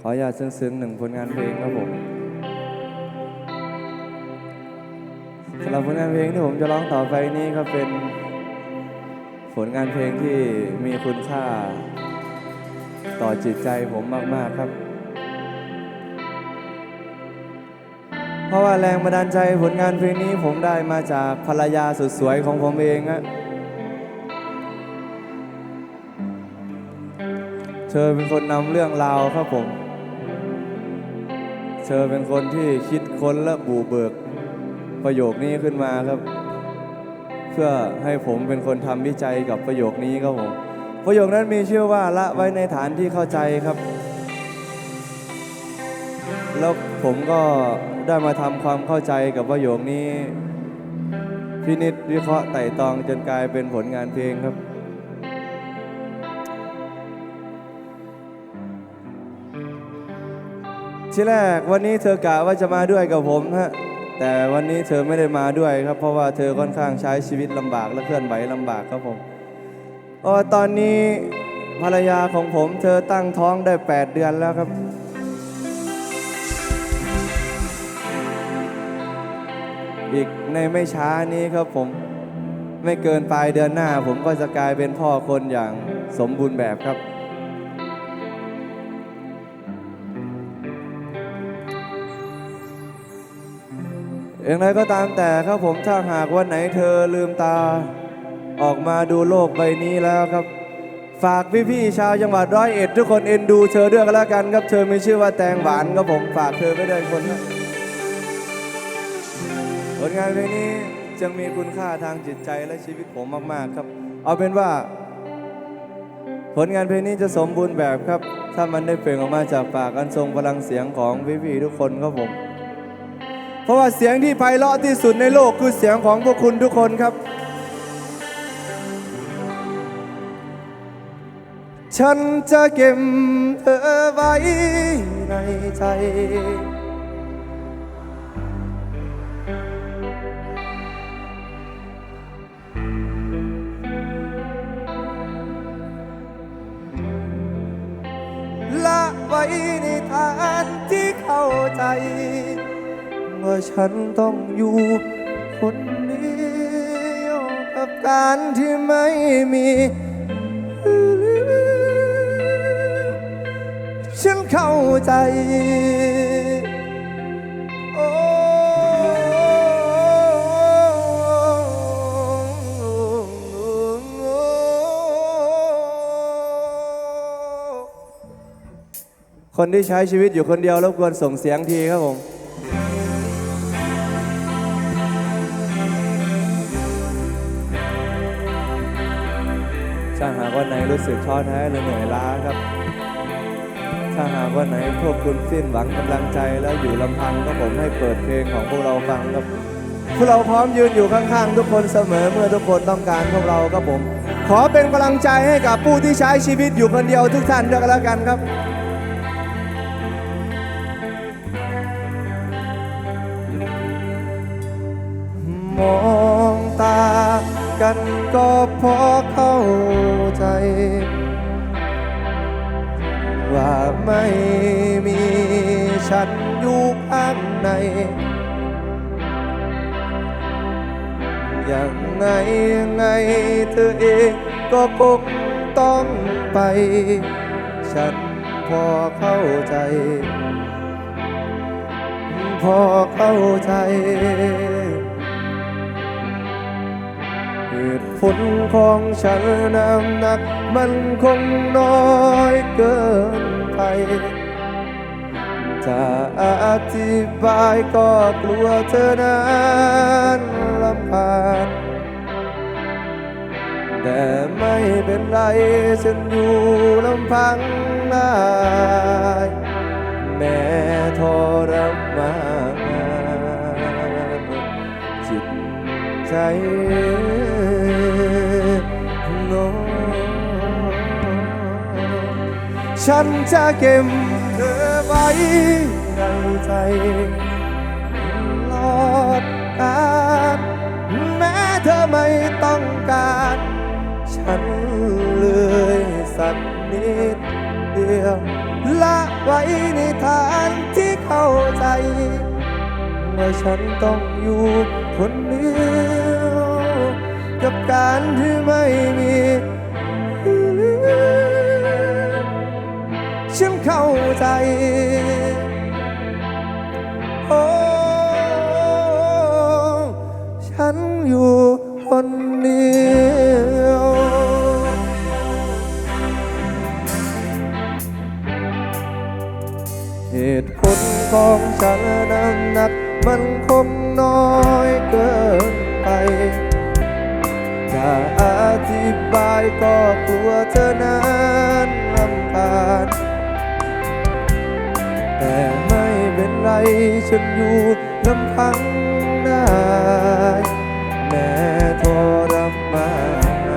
ขออย่าซึ้งๆหนึ่งผลงานเพลงครับผมสำหรับผลงานเพลงที่ผมจะร้องต่อไปนี้ก็เป็นผลงานเพลงที่มีคุณค่า ต่อจิตใจผมมากๆครับ เพราะว่าแรงบันดาลใจผลงานเพลงนี้ผมได้มาจากภรรยาสุดสวยของผมเองอะ เธอเป็นคนนำเรื่องราวครับผม เธอเป็นคนที่คิดค้นและบูเบิกประโยคนี้ขึ้นมาครับ เพื่อให้ผมเป็นคนทำวิจัยกับประโยคนี้ครับผม ประโยคนั้นมีชื่อว่าละไว้ในฐานที่เข้าใจครับ แล้วผมก็ได้มาทำความเข้าใจกับประโยคนี้พินิจวิเคราะห์ไต่ตองจนกลายเป็นผลงานเพลงครับ ที่แรกวันนี้เธอกะว่าจะมาด้วยกับผมฮะแต่วันนี้เธอไม่ได้มาด้วยครับ เพราะว่าเธอค่อนข้างใช้ชีวิตลำบากและเคลื่อนไหวลำบากครับผมเพราะว่าตอนนี้ภรรยาของผม เธอตั้งท้องได้ 8 เดือนแล้วครับ อีกในไม่ช้านี้ครับผม ไม่เกินปลายเดือนหน้า ผมก็จะกลายเป็นพ่อคนอย่างสมบูรณ์แบบครับ อย่างไรก็ตามแต่ครับผมถ้าหากวันไหนเธอลืมตา ออกมาดูโลกใบนี้แล้วครับ ฝากพี่ๆชาวจังหวัดร้อยเอ็ดทุกคนเอ็นดูเธอด้วยกันแล้วกันครับเธอมีชื่อว่าแตงหวานครับผมฝากเธอไว้ด้วยคนนะผลงานเพลงนี้จึงมีคุณค่าทางจิตใจและชีวิตผมมากๆครับ เอาเป็นว่า ผลงานเพลงนี้จะสมบูรณ์แบบครับ ถ้ามันได้เปล่งออกมาจากปากอันทรงพลังเสียงของพี่ๆทุกคนครับผม เพราะว่าเสียงที่ไพเราะที่สุดในโลกคือเสียงของพวกคุณทุกคนครับ ฉันจะเก็บเธอไว้ในใจ ละไว้ในฐานที่เข้าใจ ว่าฉันต้องอยู่คนเดียวกับการที่ไม่มีฉันเข้าใจ โอ้คนที่ใช้ชีวิตอยู่คนเดียวรบกวนส่งเสียงทีครับผม รู้สึกท้อแท้หรือเหนื่อยล้าครับ ถ้าหากวันไหนพวกคุณสิ้นหวังกำลังใจแล้วอยู่ลำพังก็ผมให้เปิดเพลงของพวกเราฟังครับ พวกเราพร้อมยืนอยู่ข้างๆ ทุกคนเสมอเมื่อทุกคนต้องการพวกเราครับผม ขอเป็นกำลังใจให้กับผู้ที่ใช้ชีวิตอยู่คนเดียวทุกท่านด้วยกันแล้วกันครับมองตา กันก็พอเข้าใจ ว่าไม่มีฉันอยู่ข้างใน อย่างไงยังไงเธอเองก็คงต้องไป ฉันพอเข้าใจ พอเข้าใจ ตุผลของฉันน้ำหนัก มันคงน้อยเกินไปจะอธิบายก็กลัวเธอนั้นลำพานแต่ไม่เป็นไรฉันอยู่ลำพังได้แม้ทรมานจิตใจ ฉันจะเก็บเธอไว้ในใจตลอดกาลแม้เธอไม่ต้องการ ฉันเลือสักนิดเดียวละไว้ในทางที่เข้าใจว่าฉันต้องอยู่คนเดียว กับการที่ไม่มี เข้าใจ โอ้ ฉันอยู่คนเดียวเหตุผลของฉันนั้นหนัก มันคงน้อยเกินไปจะอธิบายก็กลัวเธอนั้นรำคาญ ฉันอยู่ลำพังได้แม้ทรมาน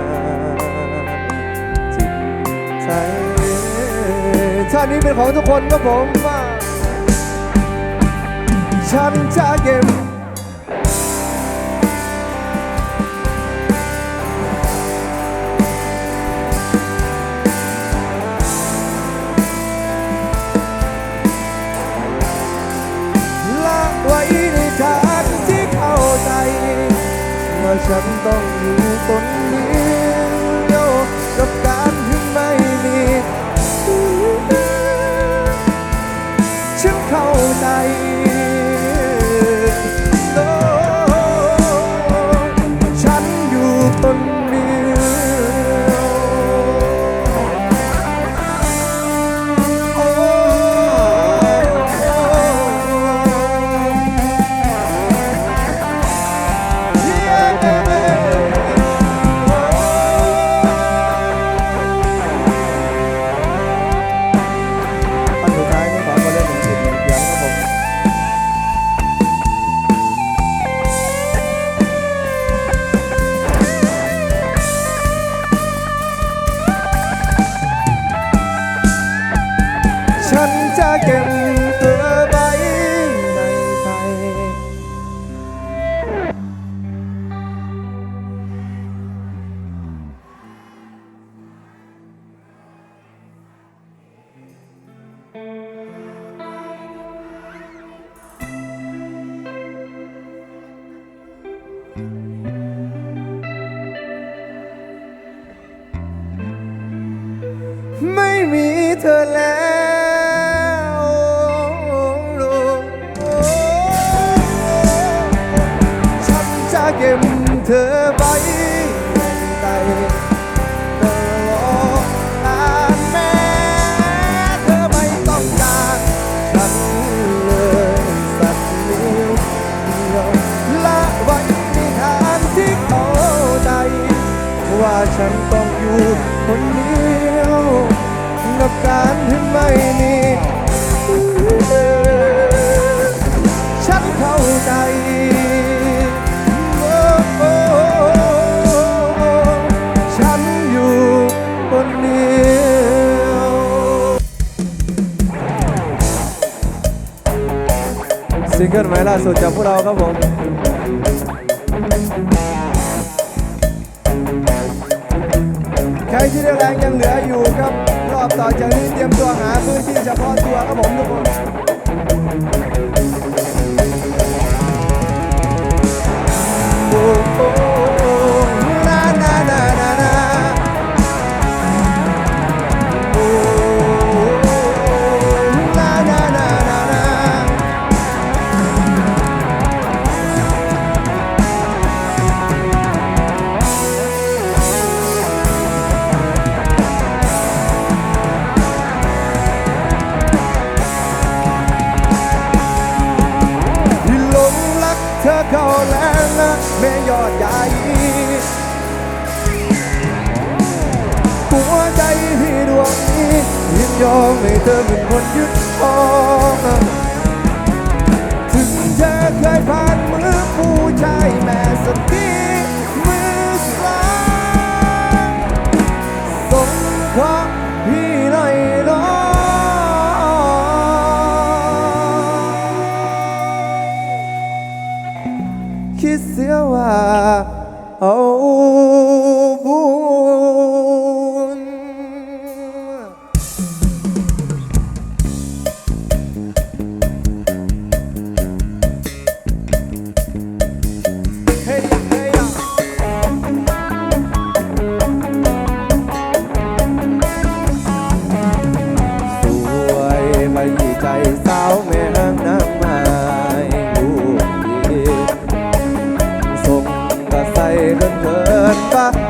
จิตใจชาตินี้เป็นของทุกคนครับผมว่าฉันจะเก็บ ฉันต้องอยู่ กิลใหม่ล่าสุดจากพวกเราครับผมใครที่เรี่ยวแรงยังเหลืออยู่ครับ รอบต่อจากนี้เตรียมตัวหาพื้นที่เฉพาะตัวครับผมทุกคน ยอมให้เธอเป็นคนยึดครอง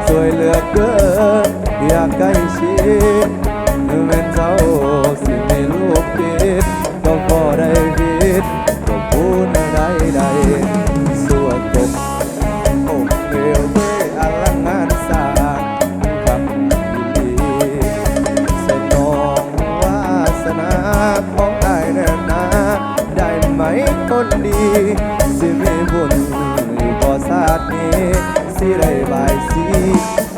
สวยเหลือเกิน อยากใกล้ชิดแม่นเจ้าสิมีลูกติดก็พอได้ผิดก็พูดได้ได้ส่วนกบอกเอวด้วยอลังงานสร้างกับดีสนองวาสนาของได้แน่นาได้ไหมคนดีสิมีบุญอยู่บ่ศาสตร์นี้ สิได้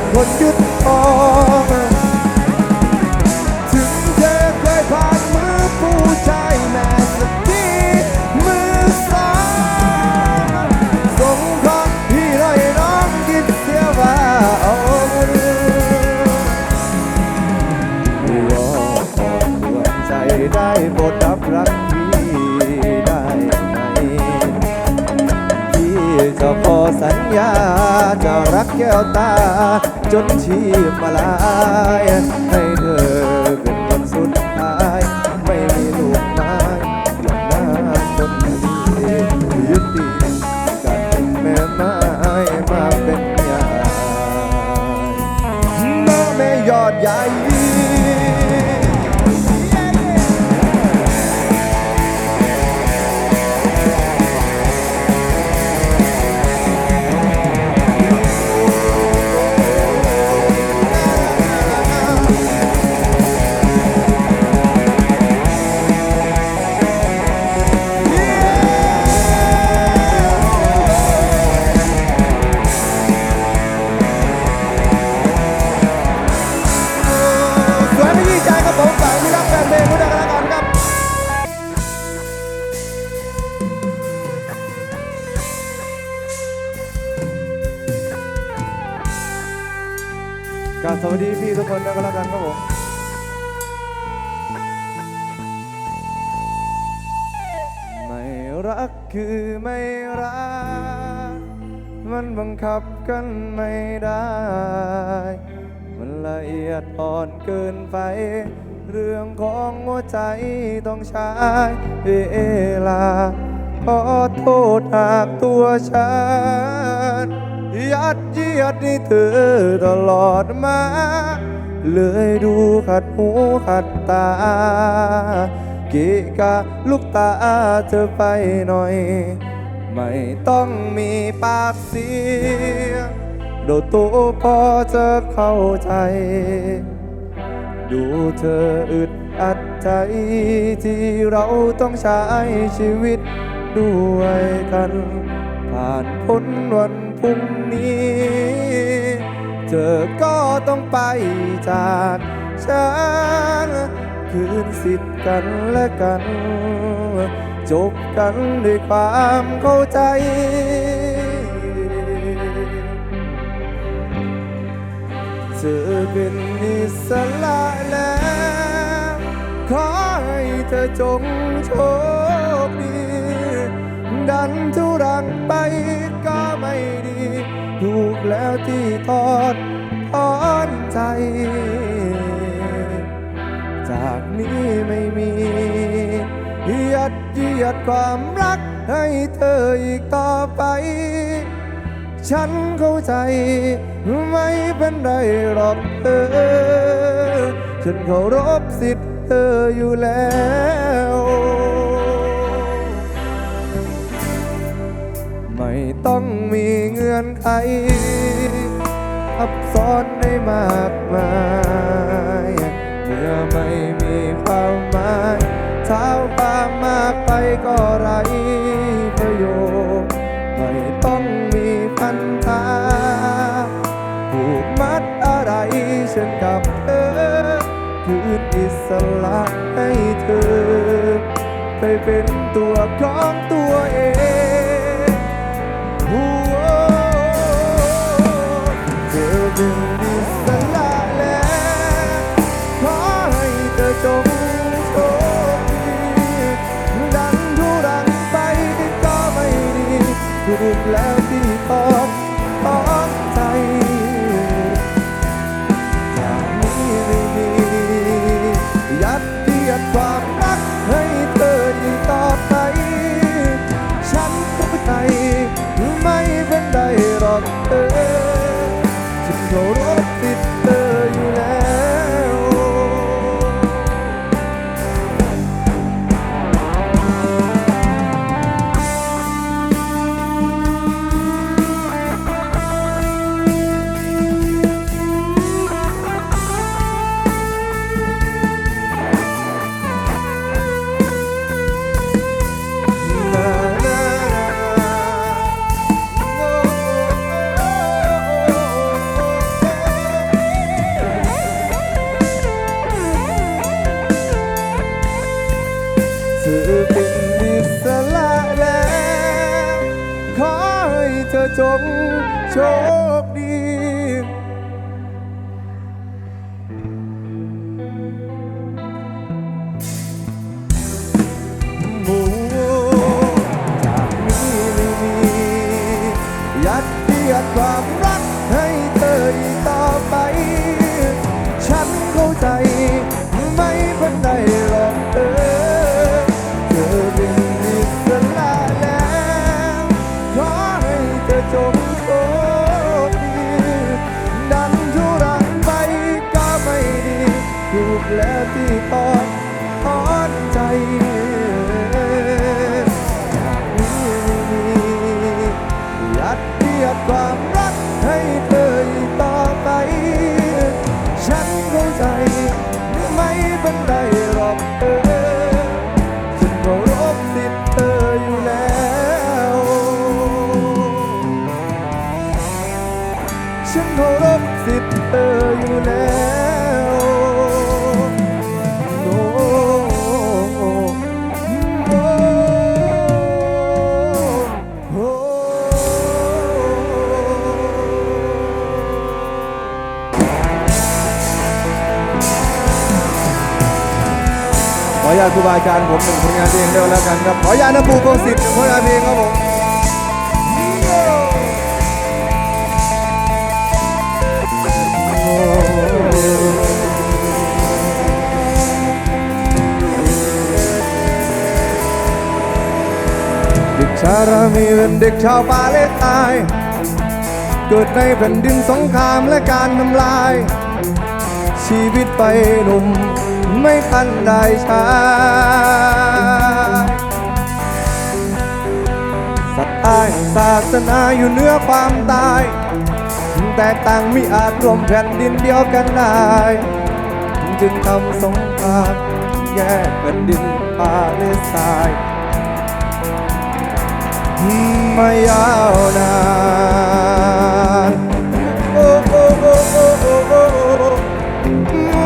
มให้เธอเป็นคนยึดครองถึงเธอเคยผ่านมือผู้ชายแม่สักทีมือสองสงเคราะห์ที่ไรน้องคิดเสียว่าเอาบุญยอมอ่อนดวงใจได้โปรดรับรักพี่ได้ไหมพี่จะขอสัญญาจะรัก แก้วตา จนชีพมาลายให้เธอ อียดอ่อนเกินไป เรื่องของหัวใจต้องใช้เวลา ขอโทษหากตัวฉันยัดเยียดให้เธอตลอดมา เลยดูขัดหูขัดตากิกะลูกตาเธอไปหน่อย ไม่ต้องมีปากเสียง โดตัวพอจะเข้าใจ ดูเธออึดอัดใจที่เราต้องใช้ชีวิตด้วยกัน ผ่านพ้นวันพรุ่งนี้เจอก็ต้องไปจากฉันคืนสิทธิ์กันและกัน จบกันด้วยความเข้าใจ ธอเป็นอิสระแล้วขอให้เธอจงโชคดี ดันทุรังไปก็ไม่ดี ถูกแล้วที่ทอดถอนใจ จากนี้ไม่มียัดเยียดความรักให้เธออีกต่อไป ฉันเข้าใจไม่เป็นไรหรอกเธอ ฉันเคารพสิทธิ์เธออยู่แล้วไม่ต้องมีเงื่อนไขอับซ้อนได้มากมาย อิสระให้เธอ ไปเป็นตัวของ สิทธิ์เธออยู่แล้วโอ้โอ้โอ้โอ้ขออนุญาตครูบาอาจารย์ผมหนึ่งผลงานเพลงเร็วแล้วกันครับ ขออนุญาตนะปูโกสิทธิ์หนึ่งผลงานเพลงครับผม ชารามีเป็นเด็กชาวปาเลสไตายเกิดในแผ่นดินสงครามและการทำลาย ชีวิตไปหนุ่มไม่ทันได้ช้ศรัทธาแห่งศาสนาอยู่เหนือความตาย แตกต่างมิอาจรวมแผ่นดินเดียวกันได้ จึงทำสงครามแยกแผ่นดินปาเลสไตน์ มายาวนานโอ้โอ้โอ้โอ้โอ้โอ้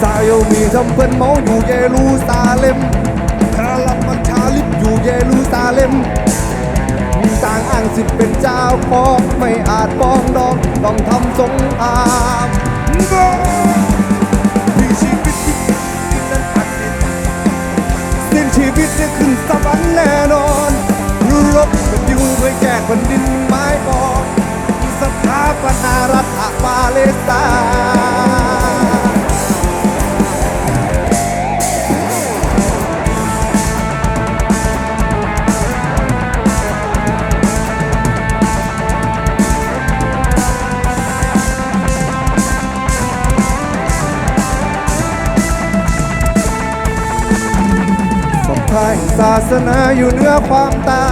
ซาโยมีทำเป็นเมาอยู่เยรูซาเล็มพระลัมมันชาลิปอยู่เยรูซาเล็มมีต่างอ้างสิทธิ์เป็นเจ้าของไม่อาจฟ้องดองต้องทำสงคราม แยกแผ่นดินไม้ปองสถาปนารัฐปาเลสไตน์สงครามศาสนาอยู่เหนือความตาย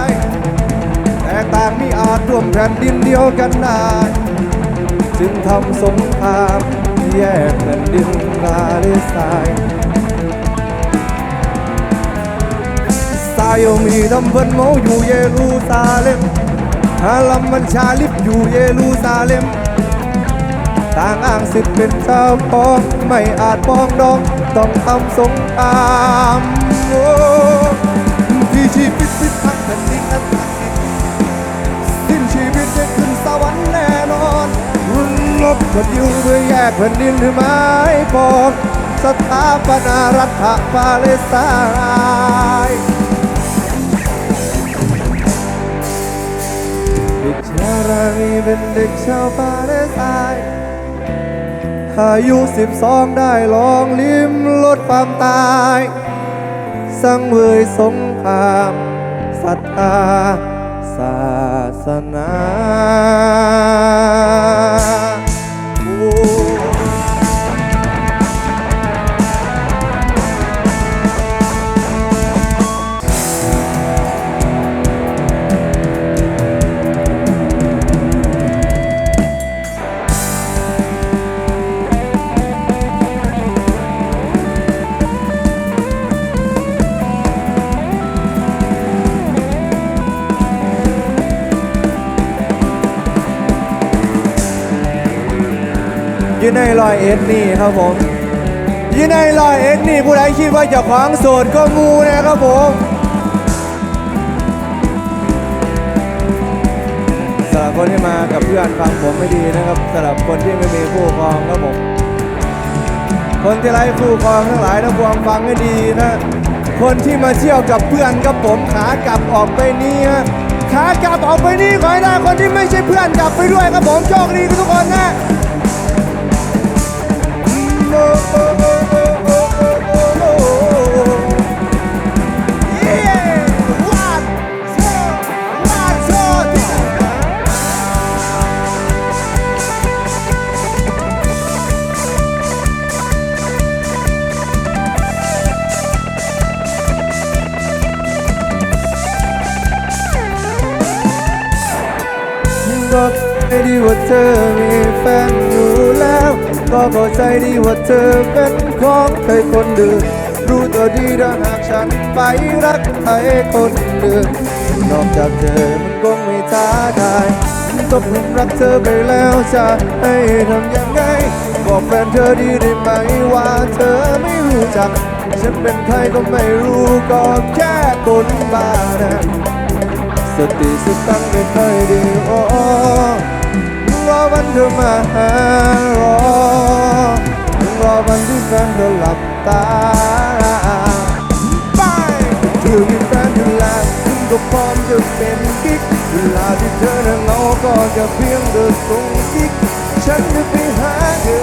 างมีอาจร่วมแผ่นดินเดียวกันได้จึงทำสงครามแยกแผ่นดินลาเลสไตซาโยมีดำเบินเมาอยู่เยรูซาเล็มฮาลัมมันชาลิปอยู่เยรูซาเล็มต่างอ้างสิทธิ์เป็นเจ้าของไม่อาจป้องดอง ต้องทำสงครามโอ้ นลบกันยู่เพื่อแยกแผ่นดินหรือไม่ปองสถาปนารัฐปาเลสไตน์เด็กชาวรานีเป็นเด็กชาวปาเลสไตน์อายุสิบสองได้ลองลิ้มลดความตาย สังเวยสงครามศรัทธาศาสนา อยืนในรอยเอ็ดนี่ครับผมอยืนในรอยเอ็ดนี่ผู้ใดคิดว่าจะขวางโสดก็มูนะครับผมสำหรับคนที่มากับเพื่อนฟังผมไม่ดีนะครับสำหรับคนที่ไม่มีคู่ครองครับผมคนที่ไร้คู่ครองทั้งหลายนะพวงฟังให้ดีนะ คนที่มาเที่ยวกับเพื่อนกับผมขากลับออกไปนี่ฮะขากลับออกไปนี่ขอให้ได้คนที่ไม่ใช่เพื่อนกลับไปด้วยครับผมโชคดีทุกคนนะ ก็ใจดีว่าเธอมีแฟนอยู่แล้ว ก็เข้าใจดีว่าเธอเป็นของใครคนอื่นรู้ตัวดีถ้าหากฉันไปรักใครคนอื่นนอกจากเธอมันคงไม่ท้าทายตกหลุมรักเธอไปแล้วจะให้ทำยังไง บอกแฟนเธอดีได้ไหมว่าเธอไม่รู้จัก ฉันเป็นใครก็ไม่รู้ก็แค่คนบ้านะสติสตังไม่ค่อยดีโอ้รอ วันเธอมาหารอรอวันที่แฟนเธอหลับตาไปเธอมีแฟนอยู่แล้วคุณก็พร้อมจะเป็นกิ๊กเวลาที่เธอนั้นเหงาก็จะเพียงเดินส่งกิ๊กฉันจะไปหาเธอ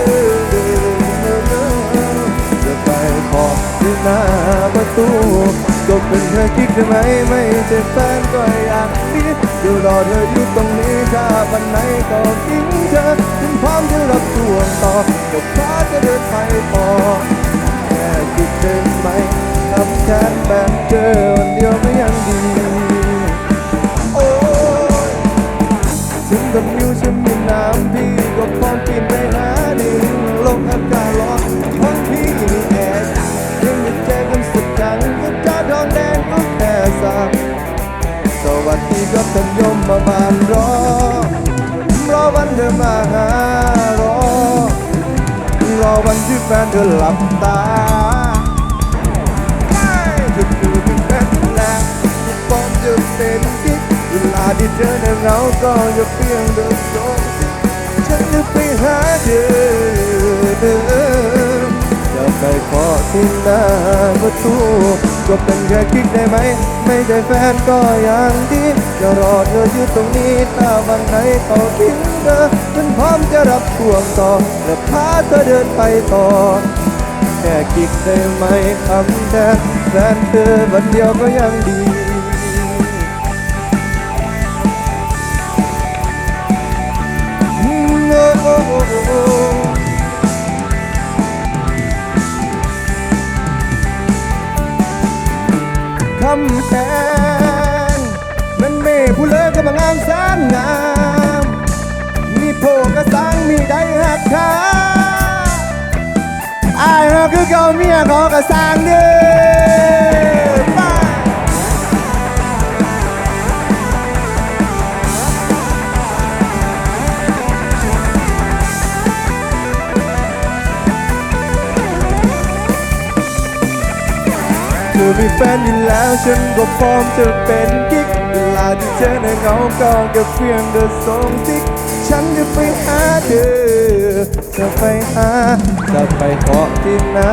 จะไปขอที่หน้าประตูก็เป็นแค่คิดได้ไหมไม่ใช่แฟนก็อยากมี เดี๋ยวรอเธออยู่ตรงนี้ถ้าวันไหนก็ทิ้งเธอฉันพร้อมจะรับช่วงต่อก็พาจะเดินไปต่อแค่คิดถึงไหมทำแค่แบบเจอวันเดียวไม่ยังดีโอ้ยถึงกับนิ้วฉันมีน้ำพี่ก็พร้อมกิน รับท่านยมมาบานรอ รอวันเธอมาหารอ รอวันที่แฟนเธอหลับตาไม่จะดูเป็นแฟนแล้วที่ปลอมจะเป็นกิ๊กเวลาที่เจอในเงาก็จะเพียงเดินโซนฉันจะไปหาเธอ ไปขอที่หน้าประตูก็เป็นแค่กิ๊กได้ไหม ไม่ใช่แฟนก็ยังดีจะรอเธออยู่ตรงนี้ถ้าวันไหนเขาทิ้งเธอฉันพร้อมจะรับช่วงต่อและพาเธอเดินไปต่อแค่คิดได้ไหมคำแทนแฟนเธอวันเดียวก็ยังดีโอ้ำแพงมันเม่ผู้เลิกก็มางามแสางงาม มีโพกระสังมีได้หักขาอายเราคือเก่าเมียขอกระสังเด้อ มีแฟนอยู่แล้วฉันก็พร้อมจะเป็นกิ๊กเวลาที่เจอในเงาก็แค่เพียงเดินส่งติ๊กฉันจะไปหาเธอจะไปหาจะไปเคาะที่หน้า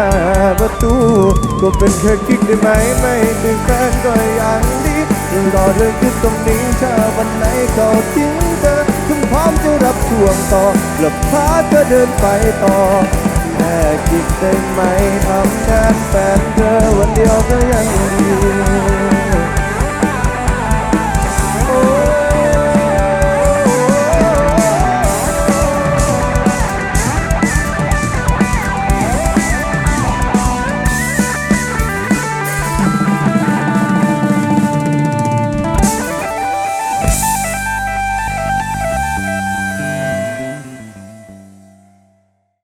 ประตูก็เป็นแค่กิ๊กได้ไหมไม่เป็นแฟนก็ยังดีรอเธออยู่ตรงนี้ถ้าวันไหนเขาทิ้งเธอคุณพร้อมจะรับช่วงต่อและพาเธอเดินไปต่อ แค่คิดได้ไหมทำแทนแฟนเธอวันเดียวก็ยังดี